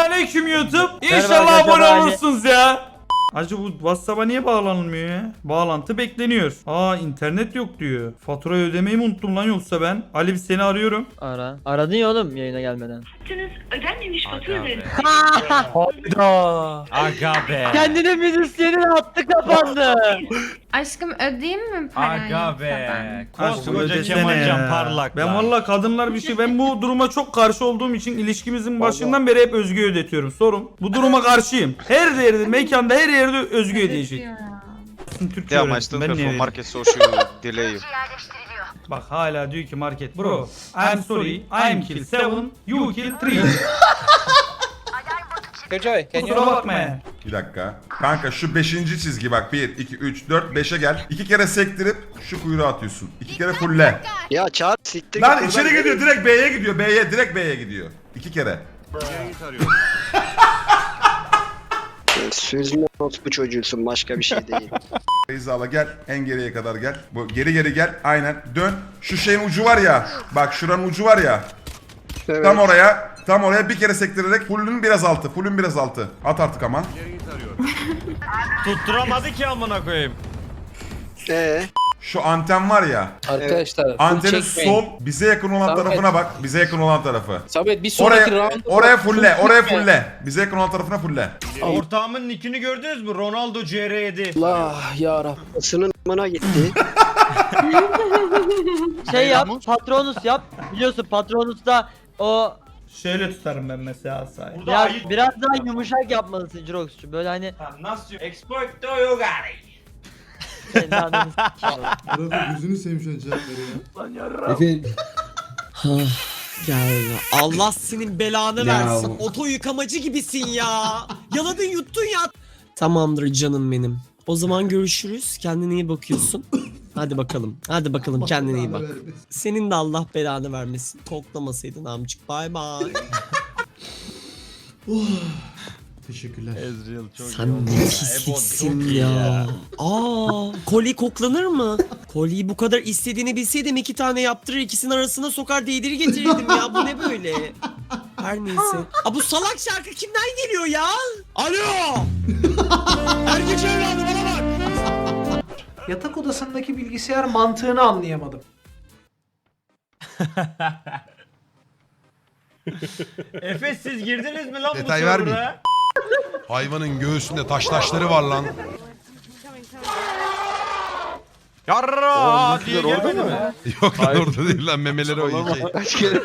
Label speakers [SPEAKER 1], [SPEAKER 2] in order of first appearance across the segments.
[SPEAKER 1] Selamünaleyküm YouTube. İnşallah abone olursunuz ya. Acı bu WhatsApp'a niye bağlanılmıyor ya? Bağlantı bekleniyor. Aa internet yok diyor. Faturayı ödemeyi mi unuttum lan yoksa ben? Ali seni arıyorum.
[SPEAKER 2] Ara. Aradın ya oğlum yayına gelmeden.
[SPEAKER 3] Yaptığınız ödenmemiş faturaların
[SPEAKER 4] Hayda.
[SPEAKER 5] Aga be.
[SPEAKER 2] Kendine müzisyenin hattı kapandı.
[SPEAKER 6] Aşkım ödeyeyim mi parayı?
[SPEAKER 5] Aga be.
[SPEAKER 1] Aşkım
[SPEAKER 5] Koskoca
[SPEAKER 1] ödesene
[SPEAKER 5] Kemalcan
[SPEAKER 1] ya.
[SPEAKER 5] parlak
[SPEAKER 1] Ben
[SPEAKER 5] lan.
[SPEAKER 1] valla kadınlar bir şey ben bu duruma çok karşı olduğum için ilişkimizin başından beri hep Özgü ödetiyorum. Sorun. Bu duruma karşıyım. Her yerde mekanda her yerde Özgü ödeyecek. Türkçe
[SPEAKER 7] Yeah, my
[SPEAKER 1] Ben niye
[SPEAKER 7] market social delay.
[SPEAKER 1] Bak hala diyor ki market bro. I'm sorry. I'm kill 7. You kill 3.
[SPEAKER 4] Killjoy, can you
[SPEAKER 1] Kusura bakma ya.
[SPEAKER 8] Bir dakika. Kanka şu 5. çizgi bak 1, 2, 3, 4, 5'e gel. İki kere sektirip şu kuyruğa atıyorsun. İki kere fulle.
[SPEAKER 9] Ya çağır siktir
[SPEAKER 8] Lan içeri gidiyor direkt B'ye gidiyor. B'ye direkt B'ye gidiyor. İki kere.
[SPEAKER 9] Süzme bu çocuğusun başka bir şey değil.
[SPEAKER 8] Beyza'la gel. En geriye kadar gel. Bu geri geri gel. Aynen. Dön. Şu şeyin ucu var ya. Bak şuranın ucu var ya.
[SPEAKER 9] Evet.
[SPEAKER 8] Tam oraya. Tam oraya bir kere sektirerek fullün biraz altı. Fullün biraz altı. At artık ama.
[SPEAKER 5] Tutturamadı ki amına koyayım.
[SPEAKER 9] Ee,
[SPEAKER 8] Şu anten var ya.
[SPEAKER 4] Arkadaşlar full
[SPEAKER 8] Antenin
[SPEAKER 4] çekmeyin.
[SPEAKER 8] sol bize yakın olan
[SPEAKER 4] Samet.
[SPEAKER 8] tarafına bak. Bize yakın olan tarafı.
[SPEAKER 4] Sabit bir sonraki
[SPEAKER 8] Oraya
[SPEAKER 4] round
[SPEAKER 8] oraya fulle. Oraya fulle. Bize yakın olan tarafına fulle.
[SPEAKER 5] Ortağımın nickini gördünüz mü? Ronaldo CR7.
[SPEAKER 4] Allah ya Rab.
[SPEAKER 9] ısının amına gitti.
[SPEAKER 2] Şey yap patronus yap. Biliyorsun patronusta o
[SPEAKER 1] Şöyle tutarım ben mesela asayı.
[SPEAKER 2] biraz, biraz daha yumuşak yapmalısın Jirox'cu. Böyle hani
[SPEAKER 5] Nasıl? Export to Yogari.
[SPEAKER 10] Arada gözünü seveyim an cevap veriyor.
[SPEAKER 11] Ya Allah senin belanı versin. Oto yıkamacı gibisin ya. Yaladın yuttun ya. Tamamdır canım benim. O zaman görüşürüz. Kendine iyi bakıyorsun. Hadi bakalım. Hadi bakalım kendine iyi bak. Senin de Allah belanı vermesin. Koklamasaydın amcık. Bay bay.
[SPEAKER 10] Teşekkürler.
[SPEAKER 5] Ezreal çok
[SPEAKER 11] Sen ne pisliksin ya. Aa, koli koklanır mı? Koliyi bu kadar istediğini bilseydim iki tane yaptırır ikisinin arasına sokar değdiri getirirdim ya. Bu ne böyle? Her neyse. Aa, bu salak şarkı kimden geliyor ya? Alo! Erkek evladı bana bak.
[SPEAKER 12] Yatak odasındaki bilgisayar mantığını anlayamadım.
[SPEAKER 5] Efes siz girdiniz mi lan
[SPEAKER 10] Detay
[SPEAKER 5] bu
[SPEAKER 10] vermeyin.
[SPEAKER 5] server'a?
[SPEAKER 10] Hayvanın göğsünde taş taşları var lan.
[SPEAKER 5] Yarra diye gelmedi mi?
[SPEAKER 10] Yok lan orada değil lan memeleri o şey.
[SPEAKER 9] Kaç kere,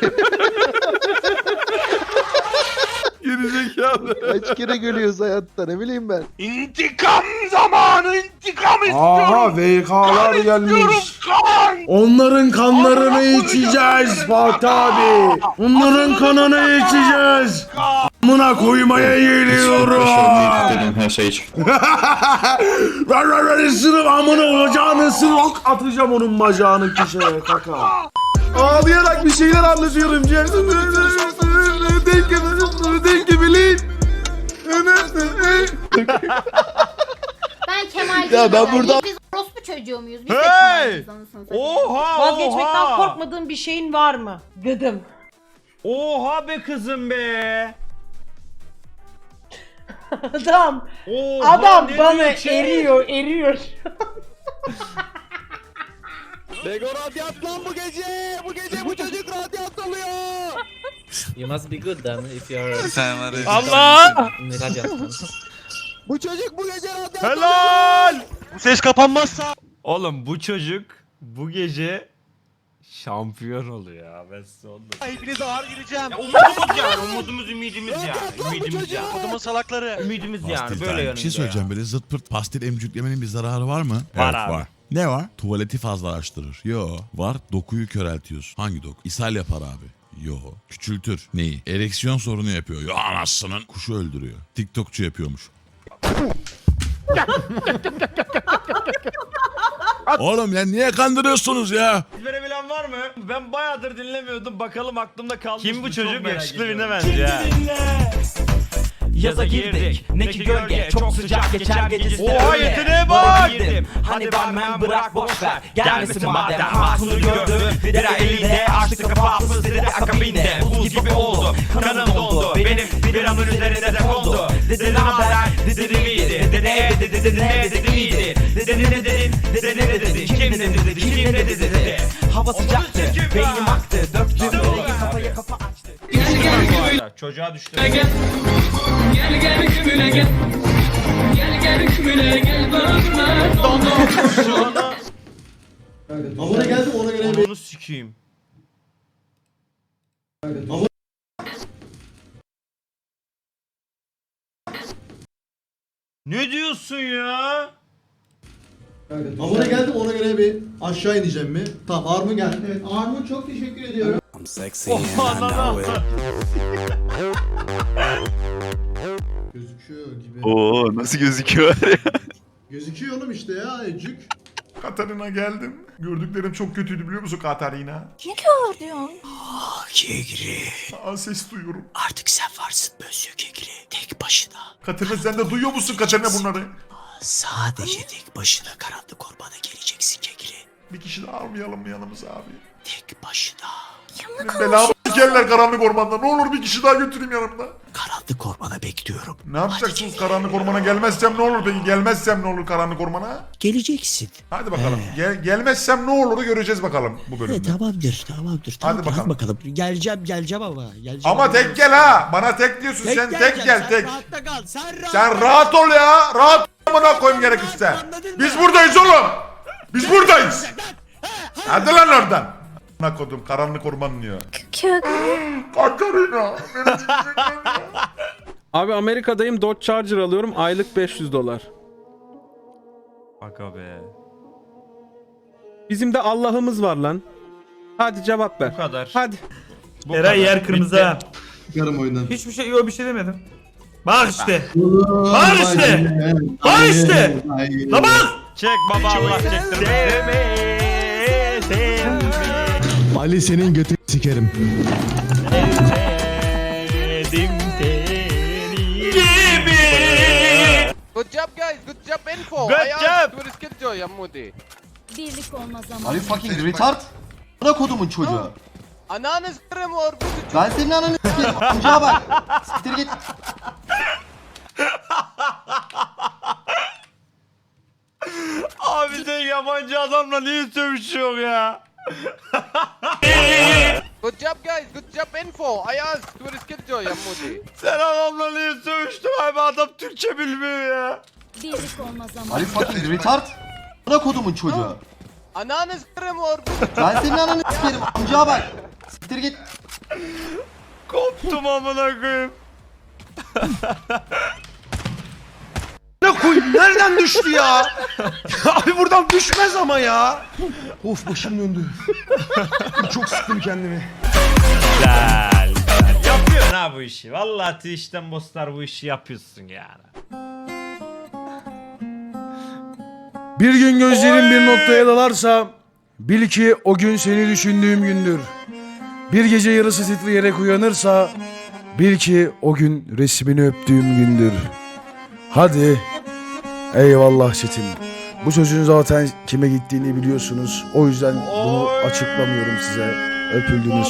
[SPEAKER 10] Gerizekalı.
[SPEAKER 9] kaç kere gülüyoruz hayatta ne bileyim ben.
[SPEAKER 5] İntikam zamanı intikam
[SPEAKER 10] Aha VK'lar gelmiş. Onların kanlarını içeceğiz Fatih abi. Onların kanını içeceğiz. Amına koymaya geliyorum.
[SPEAKER 7] Her şey hiç.
[SPEAKER 10] Ver ver ver ısırıp amına bacağını ısırıp atacağım onun bacağını kişiye kaka. Ağlayarak bir şeyler anlatıyorum. Denk gibi, denk gibi bilin.
[SPEAKER 6] Ben Kemal
[SPEAKER 4] Ya ben burada-
[SPEAKER 6] Biz orospu çocuğu muyuz? Biz de
[SPEAKER 5] Hey!
[SPEAKER 6] Satayım.
[SPEAKER 5] Oha
[SPEAKER 12] Vazgeçmekten
[SPEAKER 5] oha.
[SPEAKER 12] korkmadığın bir şeyin var mı? Dedim.
[SPEAKER 5] Oha be kızım be.
[SPEAKER 12] Adam,
[SPEAKER 5] Oha,
[SPEAKER 12] adam
[SPEAKER 5] ne
[SPEAKER 12] bana
[SPEAKER 5] diyor ki?
[SPEAKER 12] eriyor, eriyor.
[SPEAKER 4] Bego radyant lan bu gece. Bu gece bu çocuk radyant oluyor.
[SPEAKER 11] You must be good then if you're
[SPEAKER 5] Allah!
[SPEAKER 11] Radyant.
[SPEAKER 4] Bu çocuk bu gece radyant
[SPEAKER 5] Helal!
[SPEAKER 7] Bu ses kapanmazsa.
[SPEAKER 5] Oğlum bu çocuk bu gece şampiyon oluyor ya ben size onu
[SPEAKER 7] Hepinize ağır gireceğim.
[SPEAKER 5] Umudumuz yani umudumuz ümidimiz yani ümidimiz yani
[SPEAKER 7] Kodumun salakları.
[SPEAKER 5] ümidimiz yani böyle yanında
[SPEAKER 10] Bir şey söyleyeceğim böyle zıt pırt pastil emcüklemenin bir zararı var mı?
[SPEAKER 5] Var abi.
[SPEAKER 10] Ne var? Tuvaleti fazlalaştırır. Yo. Var dokuyu köreltiyorsun. Hangi doku? İshal yapar abi. Yo. Küçültür. Neyi? Ereksiyon sorunu yapıyor. Yo anasının. Kuşu öldürüyor. TikTokçu yapıyormuş. Oğlum ya niye kandırıyorsunuz ya?
[SPEAKER 5] Var mı? Ben bayağıdır dinlemiyordum bakalım aklımda kalmış Kim bu çocuk? Yakışıklı birine benziyor ha. Yaza girdik ne ki gölge çok sıcak geçer gecesi de
[SPEAKER 7] Oha,
[SPEAKER 5] öyle.
[SPEAKER 7] yeteneğe bak!
[SPEAKER 5] Girdim hani barmen bırak boş ver Gelmesin madem hatunu gördüm Bira elinde açtı kapağı fıstırdı akabinde Buz gibi oldu kanım dondu Benim biramın üzerine de kondu Dedi ne haber dedi miydi Dedi ne dedi dedi ne dedi miydi Dedi ne dedin dedi ne dedi Kim ne dedi kim ne dedi dedi Hava sıcaktı beynim aktı Döktüm. Böyle kafaya kafa açtı. Çocuğa düştü.
[SPEAKER 9] Abone geldim ona göre
[SPEAKER 5] Onu sikeyim. Ne diyorsun ya?
[SPEAKER 9] Abone geldim ona göre bir aşağı ineceğim mi? Tamam Armun geldi. Evet Armun çok teşekkür ediyorum. Gözüküyor gibi.
[SPEAKER 7] Oo nasıl gözüküyor?
[SPEAKER 9] Gözüküyor oğlum işte ya Ecük.
[SPEAKER 8] Katarina geldim. Gördüklerim çok kötüydü biliyor musun Katarina?
[SPEAKER 11] Kegri.
[SPEAKER 8] Aa ses duyuyorum.
[SPEAKER 11] Artık sen varsın Monsieur Kegri. Tek başına.
[SPEAKER 8] Katarina sen de duyuyor musun Katarina bunları?
[SPEAKER 11] Sadece tek başına karanlık ormana geleceksin Kegri.
[SPEAKER 8] Bir kişi daha almayalım mı yanımıza abi?
[SPEAKER 11] Tek başına.
[SPEAKER 8] Benim belamı sikerler karanlık ormanda. Ne olur bir kişi daha götüreyim yanımda.
[SPEAKER 11] Karanlık ormana bekliyorum.
[SPEAKER 8] Ne yapacaksınız karanlık ormana gelmezsem ne olur peki? Gelmezsem ne olur karanlık ormana?
[SPEAKER 11] Geleceksin.
[SPEAKER 8] Hadi bakalım. Gel, gelmezsem ne olur göreceğiz bakalım bu bölümde.
[SPEAKER 11] tamamdır, tamamdır. Tamam,
[SPEAKER 8] Hadi bakalım.
[SPEAKER 11] bakalım. Geleceğim, geleceğim ama. Geleceğim
[SPEAKER 8] Ama tek gel ha. Bana tek diyorsun sen tek gel
[SPEAKER 11] sen
[SPEAKER 8] tek.
[SPEAKER 11] rahatta kal, sen rahat
[SPEAKER 8] Sen rahat ol ya. Rahat amına koyayım gerekirse. Biz buradayız oğlum. Biz buradayız. Hadi lan oradan. Amına kodum karanlık orman diyor. Katarina. beni dinleyecekler ya.
[SPEAKER 4] Abi Amerika'dayım Dodge Charger alıyorum aylık 500 dolar.
[SPEAKER 5] Aga be.
[SPEAKER 4] Bizim de Allah'ımız var lan. Hadi cevap ver.
[SPEAKER 5] Bu kadar.
[SPEAKER 4] Hadi.
[SPEAKER 5] Bu
[SPEAKER 1] Eray
[SPEAKER 5] kadar.
[SPEAKER 1] yer kırmızı
[SPEAKER 5] Bitti.
[SPEAKER 1] ha.
[SPEAKER 9] Çıkarım oyundan.
[SPEAKER 1] Hiçbir şey yok bir şey demedim. Bak işte. Bak işte. Bak işte. La bak.
[SPEAKER 5] Çek baba Allah çektirme.
[SPEAKER 9] Ali senin götünü sikerim.
[SPEAKER 7] Good job guys, good job info.
[SPEAKER 5] Good job.
[SPEAKER 7] Where is Killjoy Yamudi?
[SPEAKER 6] Birlik olma zamanı.
[SPEAKER 9] Ali fucking retard. Bana kodumun çocuğu.
[SPEAKER 7] Ananı s**erim or bu
[SPEAKER 9] Ben senin ananı sikerim. Amcaya bak. Siktir git.
[SPEAKER 5] Abi sen yabancı adamla niye sövüşüyor ya?
[SPEAKER 7] Good job guys, good job info. I asked where is Killjoy Yamudi?
[SPEAKER 5] Sen adamla niye sövüştün abi adam Türkçe bilmiyor ya.
[SPEAKER 6] Birlik olma zamanı.
[SPEAKER 9] Ali fucking retard. Bana kodumun çocuğu.
[SPEAKER 7] Ananı s**erim or bu
[SPEAKER 9] Ben senin ananı sikerim. Amcaya bak. Siktir git.
[SPEAKER 5] Koptum amına koyayım.
[SPEAKER 4] Koy? Nereden düştü ya? Abi buradan düşmez ama ya. Of başım döndü. Çok sıktım kendimi.
[SPEAKER 5] Güzel, güzel. Yapıyorsun ha bu işi. Vallahi Twitch'ten bosslar bu işi yapıyorsun yani.
[SPEAKER 4] Bir gün gözlerin bir noktaya dalarsa bil ki o gün seni düşündüğüm gündür. Bir gece yarısı titreyerek uyanırsa bil ki o gün resmini öptüğüm gündür. Hadi eyvallah çetim. Bu sözün zaten kime gittiğini biliyorsunuz. O yüzden bunu açıklamıyorum size. Öpüldünüz.